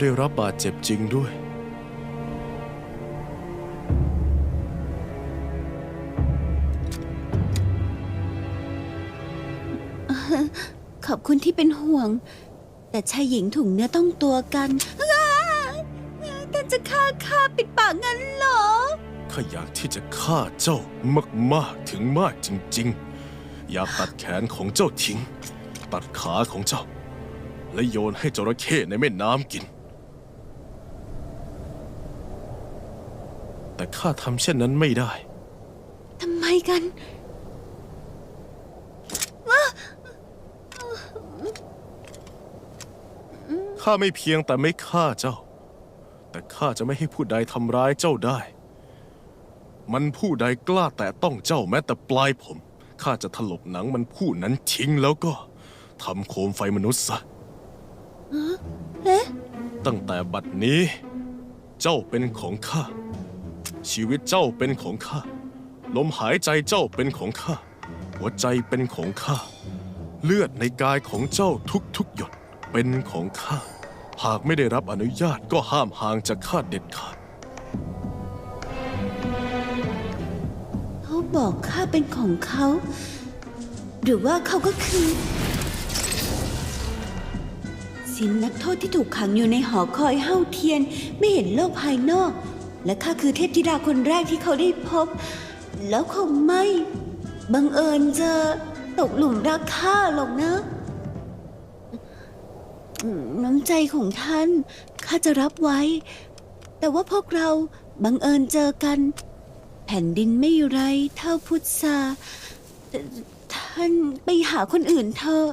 ได้รับบาดเจ็บจริงด้วย ขอบคุณที่เป็นห่วง แต่ชายหญิงถุงเนื้อต้องตัวกันอ้าท่านจะฆ่าข้าปิดปากงั้นเหรอ ข้าอยากที่จะฆ่าเจ้ามากๆถึงมากจริงๆ อยากตัดแขนของเจ้าทิ้ง ตัดขาของเจ้า และโยนให้จระเข้ในแม่น้ำกิน แต่ข้าทำเช่นนั้นไม่ได้ ทำไมกันข้าไม่เพียงแต่ไม่ฆ่าเจ้า แต่ข้าจะไม่ให้ผู้ใดทำร้ายเจ้าได้ มันผู้ใดกล้าแต่ต้องเจ้าแม้แต่ปลายผม ข้าจะถลกหนังมันผู้นั้นทิ้งแล้วก็ทำโคมไฟมนุษย์ซะ เอ๊ะ ตั้งแต่บัดนี้ เจ้าเป็นของข้า ชีวิตเจ้าเป็นของข้า ลมหายใจเจ้าเป็นของข้า หัวใจเป็นของข้า เลือดในกายของเจ้าทุกๆหยดเป็นของข้า หากไม่ได้รับอนุญาตก็ห้ามห่างจากข้าเด็ดขาด เขาบอกข้าเป็นของเขา หรือว่าเขาก็คือสินนักโทษที่ถูกขังอยู่ในหอคอยเฮ้าเทียนไม่เห็นโลกภายนอก และข้าคือเทพธิดาคนแรกที่เขาได้พบ แล้วคงไม่ บังเอิญจะตกหลุมรักข้าหรอกนะ น้ำใจของท่าน ข้าจะรับไว้ แต่ว่าพวกเราบังเอิญเจอกัน แผ่นดินไม่ไรเท่าพุทธาท่านไปหาคนอื่นเถอะ